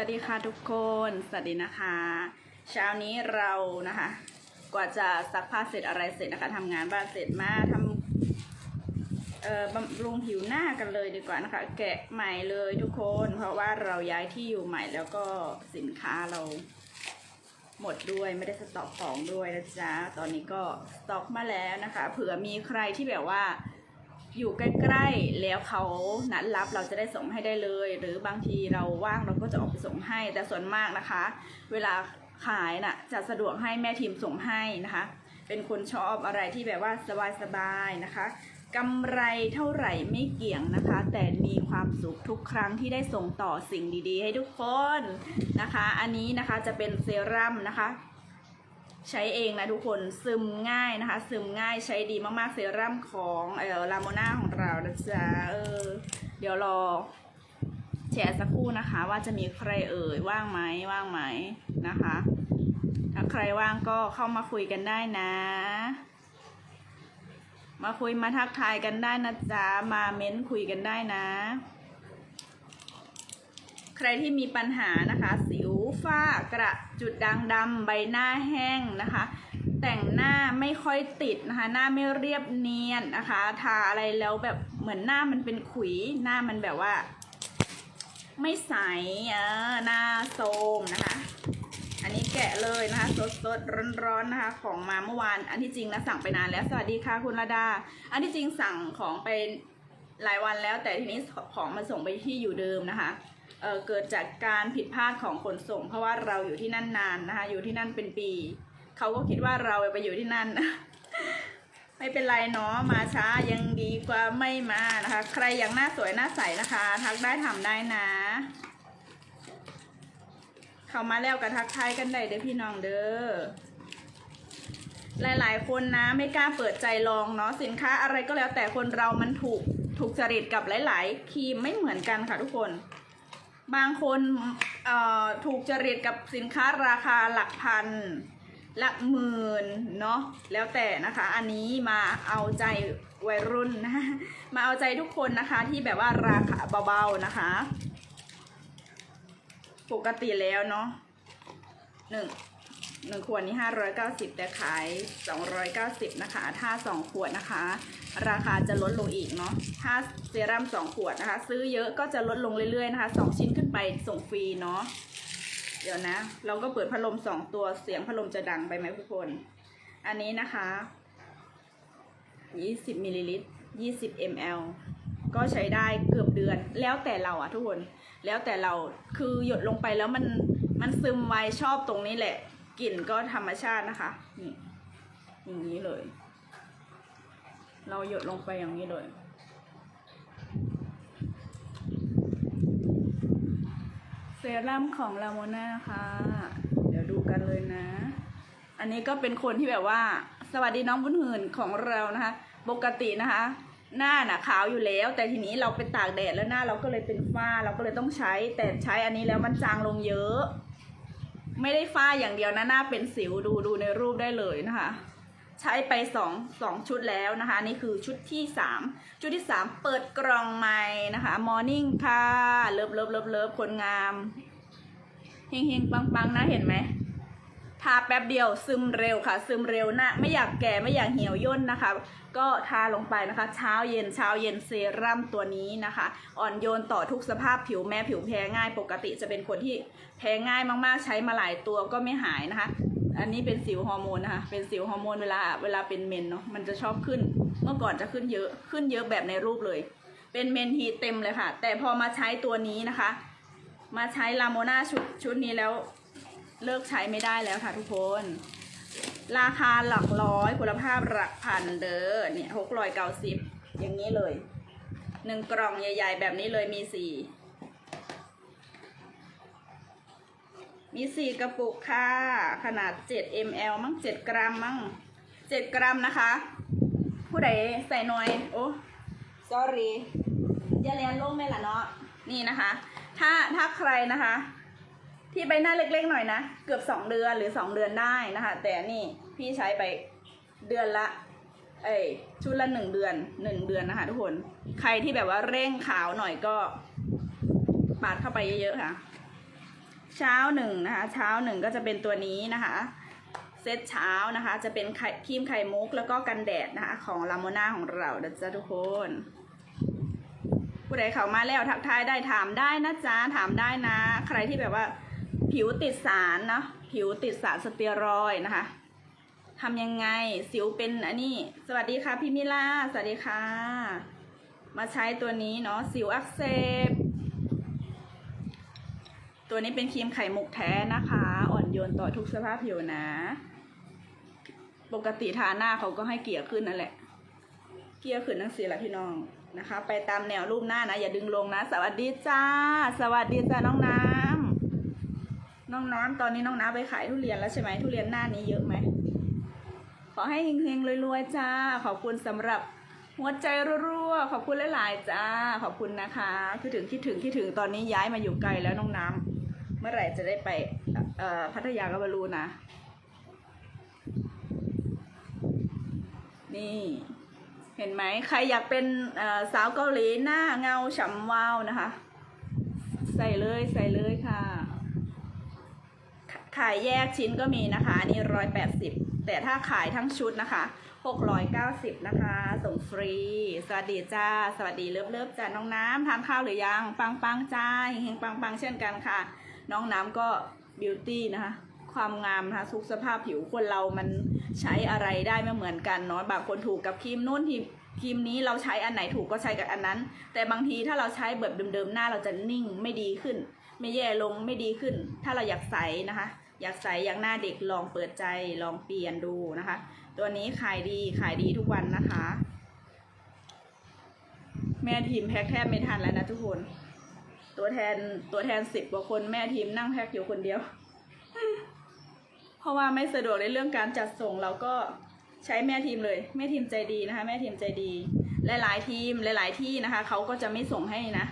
วัสดีค่ะทุกคน สวัสดีนะคะ เช้านี้เรานะคะ กว่าจะซักผ้าเสร็จอะไรเสร็จนะคะทำงานบ้านเสร็จมาทำเอ่อบำรุงผิวหน้ากันเลยดีกว่านะคะ แกะใหม่เลยทุกคน เพราะว่าเราย้ายที่อยู่ใหม่แล้วก็สินค้าเรา หมดด้วยไม่ได้สต็อกของด้วยนะจ๊ะ ตอนนี้ก็สต็อกมาแล้วนะคะ เผื่อมีใครที่แบบว่า อยู่ใกล้ๆ แล้วเขานัดรับเราจะได้ส่งให้ได้เลย หรือบางทีเราว่างเราก็จะออกไปส่งให้ แต่ส่วนมากนะคะ เวลาขายน่ะจะสะดวกให้แม่ทีมส่งให้นะคะ เป็นคนชอบอะไรที่แบบว่าสบายๆนะคะกำไรเท่าไหร่ไม่เกี่ยงนะคะ แต่มีความสุขทุกครั้งที่ได้ส่งต่อสิ่งดีๆ ให้ทุกคนนะคะ อันนี้นะคะจะเป็นเซรั่มนะคะ ใช้เองนะทุกคนซึมง่ายนะคะ ซึมง่ายใช้ดีมากๆเซรั่มของเออลาโมนาของเรานะจ๊ะเออเดี๋ยวรอแชร์สักครู่นะคะ ว่าจะมีใครเอ่ยว่างไหมว่างไหมนะคะ ถ้าใครว่างก็เข้ามาคุยกันได้นะ มาคุยมาทักทายกันได้นะจ๊ะมาเม้นคุยกันได้นะ ใครที่มีปัญหานะคะสิว ฝ้ากระจุดด่างดำใบหน้าแห้งนะคะ แต่งหน้าไม่ค่อยติดนะคะ หน้าไม่เรียบเนียนนะคะ ทาอะไรแล้วแบบเหมือนหน้ามันเป็นขุย หน้ามันแบบว่า ไม่ใสเออหน้าโทรมนะคะ อันนี้แกะเลยนะคะสดสดร้อนร้อนๆนะคะ ของมาเมื่อวานอันที่จริงนะสั่งไปนานแล้วสวัสดีค่ะคุณระดา อันที่จริงสั่งของไปหลายวันแล้วแต่ทีนี้ของมาส่งไปที่อยู่เดิมนะคะ เเกิดจากการผิดพลาดของขนส่ง เพราะว่าเราอยู่ที่นั่นนานนะคะอยู่ที่นั่นเป็นปีเขาก็คิดว่าเราไปอยู่ที่นั่น ไม่เป็นไรเนาะมาช้ายังดีกว่าไม่มานะคะ ใครยากหน้าสวยหน้าใสนะคะ ทักได้ทำได้นะ เข้ามาแล้วก็ทักทายกันได้เด้อพี่น้องเด้อหลายๆ คนนะไม่กล้าเปิดใจลองเนาะสินค้าอะไรก็แล้วแต่คนเรามันถูกถูกจริตกับหลาย ๆ ครีมไม่เหมือนกันค่ะทุกคน บางคนเอ่อถูกจริตกับสินค้าราคาหลักพันหลักหมื่นเนาะแล้วแต่นะคะ อันนี้มาเอาใจวัยรุ่นนะมาเอาใจทุกคนนะคะที่แบบว่าราคาเบาๆนะคะ ปกติแล้วเนาะหนึ่ง หนึ่งขวดนี้ห้าร้อยเก้าสิบแต่ขายสองร้อยเก้าสิบนะคะ ถ้าสองขวดนะคะ ราคาจะลดลงอีกเนาะถ้าเซรั่มสองขวดนะคะ ซื้อเยอะก็จะลดลงเรื่อยๆนะคะสองชิ้นขึ้นไปส่งฟรีเนาะเดี๋ยวนะ เราก็เปิดพัดลมสองตัวเสียงพัดลมจะดังไปไหมทุกคน อันนี้นะคะยี่สิบมิลลิลิตรยี่สิบมลก็ใช้ได้เกือบเดือน แล้วแต่เราอะทุกคน แล้วแต่เราคือหยดลงไปแล้วมันมันซึมไวชอบตรงนี้แหละ กลิ่นก็ธรรมชาตินะคะ นี่อย่างนี้เลย เราหยดลงไปอย่างนี้เลย เซรั่มของลาโมนาค่ะ เดี๋ยวดูกันเลยนะ อันนี้ก็เป็นคนที่แบบว่า สวัสดีน้องบุญหื่นของเรานะคะ ปกตินะคะ หน้าน่ะขาวอยู่แล้ว แต่ทีนี้เราไปตากแดดแล้วหน้าเราก็เลยเป็นฝ้า เราก็เลยต้องใช้ แต่ใช้อันนี้แล้วมันจางลงเยอะ ไม่ได้ฝ้าอย่างเดียวนะหน้าเป็นสิวดูดูในรูปได้เลยนะคะ ใช้ไปสองสองชุดแล้วนะคะ นี่คือชุดที่สามชุดที่สามเปิดกล่องใหม่นะคะมอร์นิ่งค่ะเลิฟเลิฟเลิฟเลิฟคนงามเฮงเฮงปังปังนะเห็นไหม ทาแป๊บเดียวซึมเร็วค่ะ ซึมเร็วนะไม่อยากแก่ไม่อยากเหี่ยวย่นนะคะ ก็ทาลงไปนะคะ เช้าเย็นเช้าเย็นเซรั่มตัวนี้นะคะ อ่อนโยนต่อทุกสภาพผิวแม้ผิวแพ้ง่าย ปกติจะเป็นคนที่แพ้ง่ายมากๆ ใช้มาหลายตัวก็ไม่หายนะคะ อันนี้เป็นสิวฮอร์โมนนะคะ เป็นสิวฮอร์โมนเวลาเวลาเป็นเมนเนาะมันจะชอบขึ้น เมื่อก่อนจะขึ้นเยอะขึ้นเยอะแบบในรูปเลย เป็นเมนฮีเต็มเลยค่ะ แต่พอมาใช้ตัวนี้นะคะ มาใช้ลาโมนาชุดชุดนี้แล้ว เลิกใช้ไม่ได้แล้วค่ะทุกคน ราคาหลักร้อยคุณภาพหลักพันเด้อเนี่ยหกร้อยเก้าสิบอย่างนี้เลยหนึ่งกล่องใหญ่ ๆ แบบนี้เลยมีสี่มีสี่กระปุกค่ะ ขนาด 7 ml มั้ง 7 กรัมมั้ง 7 กรัมนะคะ ผู้ใดใส่น้อย โอ้ sorry อย่าเรียนลงไหมล่ะเนาะ นี่นะคะ ถ้าถ้าใครนะคะ ที่ใบหน้าเล็กๆหน่อยนะ เกือบ2เดือนหรือ2เดือนได้นะคะ แต่นี่พี่ใช้ไปเดือนละ เอ้ยชุดละหนึ่งเดือนหนึ่งเดือนนะคะทุกคน ใครที่แบบว่าเร่งขาวหน่อยก็ ปาดเข้าไปเยอะๆค่ะ เช้าหนึ่งนะคะ เช้าหนึ่งก็จะเป็นตัวนี้นะคะ เซตเช้านะคะ จะเป็นไข่ครีมไข่มุกแล้วก็กันแดดนะคะ ของลาโมนาของเราเดี๋ยวจะทุกคนผู้ใดเข้ามาแล้วทักทายได้ถามได้นะจ๊ะถามได้นะ ใครที่แบบว่า ผิวติดสารนะผิวติดสารสเตียรอยนะคะทำยังไงสิวเป็นอันนี้ สวัสดีค่ะพี่มิลาสวัสดีค่ะ มาใช้ตัวนี้เนาะสิวอักเสบตัวนี้เป็นครีมไข่มุกแท้นะคะ อ่อนโยนต่อทุกสภาพผิวนะ ปกติทาหน้าเขาก็ให้เกลี่ยขึ้นนั่นแหละ เกลี่ยขึ้นทั้งสีแหละพี่น้องนะคะ ไปตามแนวรูปหน้านะ อย่าดึงลงนะ สวัสดีจ้า สวัสดีจ้าน้องน้ำ น้องน้ำตอนนี้น้องน้ำไปขายทุเรียนแล้วใช่ไหมทุเรียนหน้านี้เยอะไหมขอให้เฮงๆรวยๆจ้า ขอบคุณสำหรับหัวใจรัวๆขอบคุณหลายๆจ้า ขอบคุณนะคะคิดถึงคิดถึงคิดถึงตอนนี้ย้ายมาอยู่ไกลแล้วน้องน้ำเมื่อไหร่จะได้ไปพัทยาก็ไม่รู้นะ นี่เห็นไหมใครอยากเป็นสาวเกาหลีหน้าเงาฉ่ำวาวนะคะ ใส่เลยใส่เลยค่ะ ขายแยกชิ้นก็มีนะคะอันนี้ร้อยแปดสิบแต่ถ้าขายทั้งชุดนะคะหกร้อยเก้าสิบนะคะ ส่งฟรี สวัสดีจ้า สวัสดีเลิฟเลิฟจ้าน้องน้ำทานข้าวหรือยัง ปังปังจ้าเฮงปังปังเช่นกันค่ะ น้องน้ำก็บิวตี้นะคะความงามนะคะทุกสภาพผิวคนเรามันใช้อะไรได้ไม่เหมือนกันเนาะบางคนถูกกับครีมนู่นทีครีมนี้เราใช้อันไหนถูกก็ใช้กับอันนั้น แต่บางทีถ้าเราใช้แบบเดิมๆหน้าเราจะนิ่งไม่ดีขึ้น ไม่แย่ลงไม่ดีขึ้น ถ้าเราอยากใสนะคะ อยากใสอยากหน้าเด็กลองเปิดใจลองเปลี่ยนดูนะคะ ตัวนี้ขายดีขายดีทุกวันนะคะ แม่ทีมแพ็คแทบไม่ทันแล้วนะทุกคน ตัวแทนตัวแทนสิบกว่าคนแม่ทีมนั่งแพ็คอยู่คนเดียว เพราะว่าไม่สะดวกในเรื่องการจัดส่งเราก็ใช้แม่ทีมเลย แม่ทีมใจดีนะคะ แม่ทีมใจดีหลายๆทีมหลาย ๆที่นะคะเขาก็จะไม่ส่งให้นะ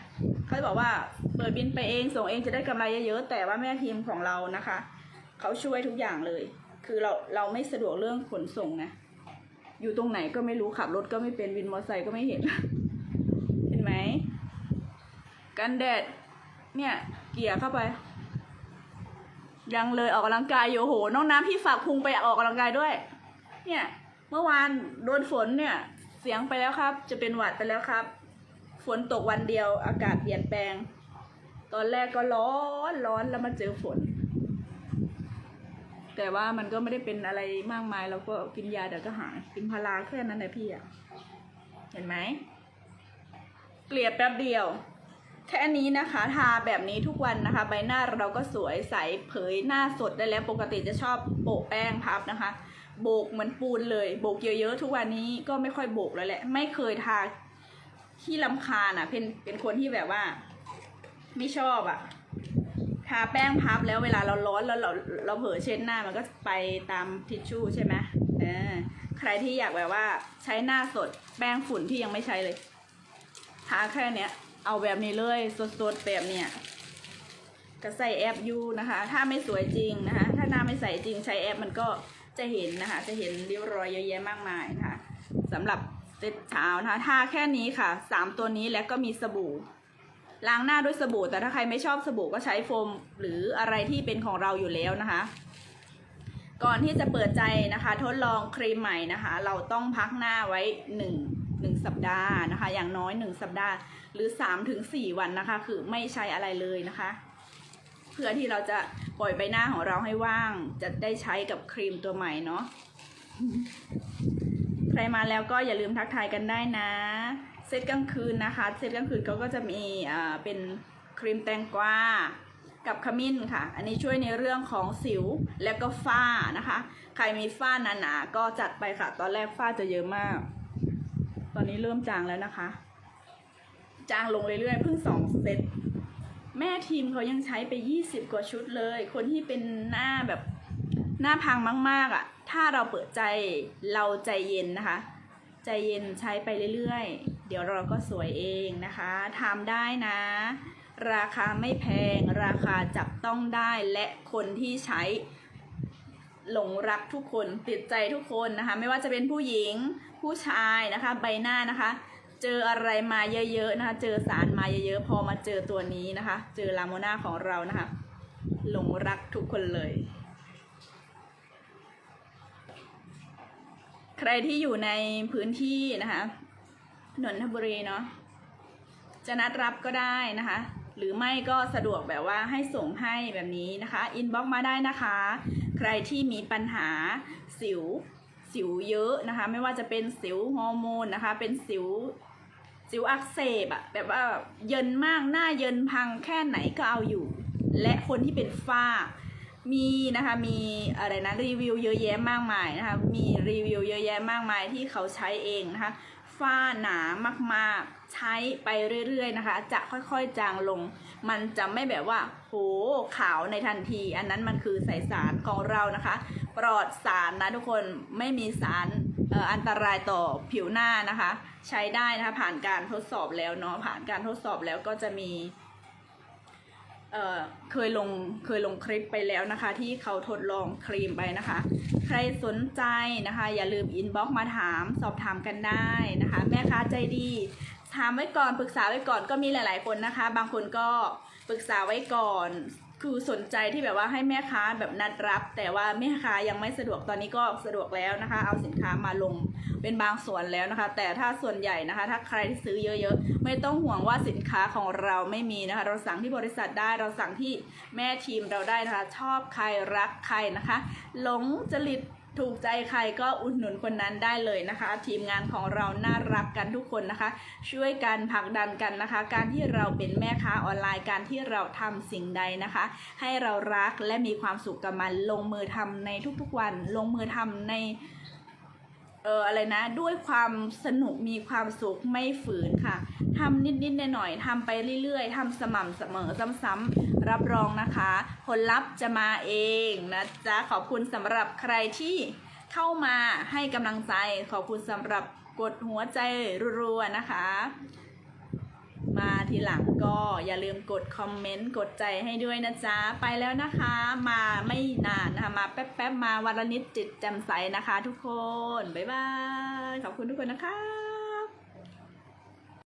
เขาบอกว่าเปิดบินไปเองส่งเองจะได้กำไรเยอะๆแต่ว่าแม่ทีมของเรานะคะ เขาช่วยทุกอย่างเลย คือเราเราไม่สะดวกเรื่องขนส่งนะ อยู่ตรงไหนก็ไม่รู้ขับรถก็ไม่เป็นวินมอเตอร์ไซค์ก็ไม่เห็น เห็นไหม กันแดด เนี่ย เกี่ยเข้าไป ยังเลยออกกำลังกายอยู่โห น้องน้ำพี่ฝากพุงไปออกกำลังกายด้วย เนี่ย เมื่อวานโดนฝนเนี่ย เสียงไปแล้วครับ จะเป็นหวัดไปแล้วครับ ฝนตกวันเดียวอากาศเปลี่ยนแปลง ตอนแรกก็ร้อนร้อนแล้วมาเจอฝน แต่ว่ามันก็ไม่ได้เป็นอะไรมากมายเราก็กินยาเดี๋ยวก็หายกินพาราแค่นั้นแหละพี่อะเห็นไหมเกลี่ยแป๊บเดียว แค่นี้นะคะ ทาแบบนี้ทุกวันนะคะ ใบหน้าเราก็สวยใสเผยหน้าสดได้แล้วปกติจะชอบโปะแป้งพับนะคะโบกเหมือนปูนเลย โบกเยอะๆทุกวันนี้ก็ไม่ค่อยโบกแล้วแหละ ไม่เคยทาที่ลำคาญอะ เป็นเป็นคนที่แบบว่า ไม่ชอบอะ ทาแป้งพับแล้วเวลาเราร้อนแล้วเราเราเผลอเช็ดหน้ามันก็ไปตามทิชชู่ใช่ไหมเออใครที่อยากแบบว่าใช้หน้าสดแป้งฝุ่นที่ยังไม่ใช้เลย ทาแค่เนี้ย เอาแบบนี้เลยสดๆแบบเนี้ยก็ใส่แอปยูนะคะ ถ้าไม่สวยจริงนะคะ ถ้าหน้าไม่ใสจริงใช้แอปมันก็จะเห็นนะคะ จะเห็นริ้วรอยเยอะแยะมากมายนะคะสำหรับเซตเช้านะคะทาแค่นี้ค่ะสามตัวนี้แล้วก็มีสบู่ ล้างหน้าด้วยสบู่ แต่ถ้าใครไม่ชอบสบู่ก็ใช้โฟม หรืออะไรที่เป็นของเราอยู่แล้วนะคะ ก่อนที่จะเปิดใจนะคะ ทดลองครีมใหม่นะคะ เราต้องพักหน้าไว้หนึ่งหนึ่งสัปดาห์นะคะ อย่างน้อยหนึ่งสัปดาห์ หรือสามถึงสี่วันนะคะ คือไม่ใช้อะไรเลยนะคะ เพื่อที่เราจะปล่อยใบหน้าของเราให้ว่าง จะได้ใช้กับครีมตัวใหม่เนาะใครมาแล้วก็อย่าลืมทักทายกันได้นะ เซตกลางคืนนะคะ เซตกลางคืนเขาก็จะมีอ่าเป็นครีมแตงกวากับขมิ้นค่ะ อันนี้ช่วยในเรื่องของสิวและก็ฝ้านะคะ ใครมีฝ้าหนาๆก็จัดไปค่ะ ตอนแรกฝ้าจะเยอะมาก ตอนนี้เริ่มจางแล้วนะคะ จางลงเรื่อยๆเพิ่งสองเซตแม่ทีมเขายังใช้ไป 20 กว่าชุดเลย คนที่เป็นหน้าแบบหน้าพังมาก ๆอะ ถ้าเราเปิดใจเราใจเย็นนะคะ ใจเย็นใช้ไปเรื่อยๆ เดี๋ยวเราก็สวยเองนะคะทำได้นะ ราคาไม่แพง ราคาจับต้องได้และคนที่ใช้หลงรักทุกคนติดใจทุกคนนะคะ ไม่ว่าจะเป็นผู้หญิงผู้ชายนะคะ ใบหน้านะคะ เจออะไรมาเยอะๆนะคะ เจอสารมาเยอะๆ พอมาเจอตัวนี้นะคะ เจอลาโมนาของเรานะคะ หลงรักทุกคนเลย ใครที่อยู่ในพื้นที่นะคะ นนทบุรีเนาะจะนัดรับก็ได้นะคะ หรือไม่ก็สะดวกแบบว่าให้ส่งให้แบบนี้นะคะอินบ็อกมาได้นะคะ ใครที่มีปัญหาสิวสิวเยอะนะคะ ไม่ว่าจะเป็นสิวฮอร์โมนนะคะ เป็นสิวสิวอักเสบอะแบบว่าเยินมากหน้าเยินพังแค่ไหนก็เอาอยู่ และคนที่เป็นฝ้ามีนะคะมีอะไรนะรีวิวเยอะแยะมากมายนะคะมีรีวิวเยอะแยะมากมายที่เขาใช้เองนะคะ ฝ้าหนามากๆ ใช้ไปเรื่อยๆนะคะ จะค่อยๆจางลง มันจะไม่แบบว่า โหขาวในทันที อันนั้นมันคือใสสารของเรานะคะ ปลอดสารนะทุกคนไม่มีสารอันตรายต่อผิวหน้านะคะ ใช้ได้นะคะผ่านการทดสอบแล้วเนาะผ่านการทดสอบแล้วก็จะมี เเคยลงเคยลงคลิปไปแล้วนะคะ ที่เขาทดลองครีมไปนะคะ ใครสนใจนะคะ อย่าลืมอินบ็อกมาถามสอบถามกันได้นะคะ แม่ค้าใจดีถามไว้ก่อนปรึกษาไว้ก่อนก็มีหลาย ๆ คนนะคะ บางคนก็ปรึกษาไว้ก่อน คือสนใจที่แบบว่าให้แม่ค้าแบบนัดรับ แต่ว่าแม่ค้ายังไม่สะดวกตอนนี้ก็สะดวกแล้วนะคะ เอาสินค้ามาลง เป็นบางส่วนแล้วนะคะ แต่ถ้าส่วนใหญ่นะคะ ถ้าใครที่ซื้อเยอะๆ ไม่ต้องห่วงว่าสินค้าของเราไม่มีนะคะ เราสั่งที่บริษัทได้เราสั่งที่แม่ทีมเราได้นะคะ ชอบใครรักใครนะคะ หลงจริตถูกใจใครก็อุดหนุนคนนั้นได้เลยนะคะ ทีมงานของเราน่ารักกันทุกคนนะคะ ช่วยกันผลักดันกันนะคะ การที่เราเป็นแม่ค้าออนไลน์การที่เราทำสิ่งใดนะคะ ให้เรารักและมีความสุขกับมันลงมือทำในทุกๆวัน ลงมือทำใน เอออะไรนะด้วยความสนุกมีความสุขไม่ฝืนค่ะทำนิดๆหน่อยๆทำไปเรื่อยๆทำสม่ำเสมอซ้ำๆรับรองนะคะ ผลลัพธ์จะมาเองนะจ๊ะขอบคุณสำหรับใครที่เข้ามาให้กำลังใจ ขอบคุณสำหรับกดหัวใจรัวๆนะคะ มาทีหลังก็อย่าลืมกดคอมเมนต์กดใจให้ด้วยนะจ๊ะ ไปแล้วนะคะ มาไม่นานนะคะ มาแป๊บๆมาวันละนิดจิตแจ่มใสนะคะทุกคน บ๊ายบาย ขอบคุณทุกคนนะคะ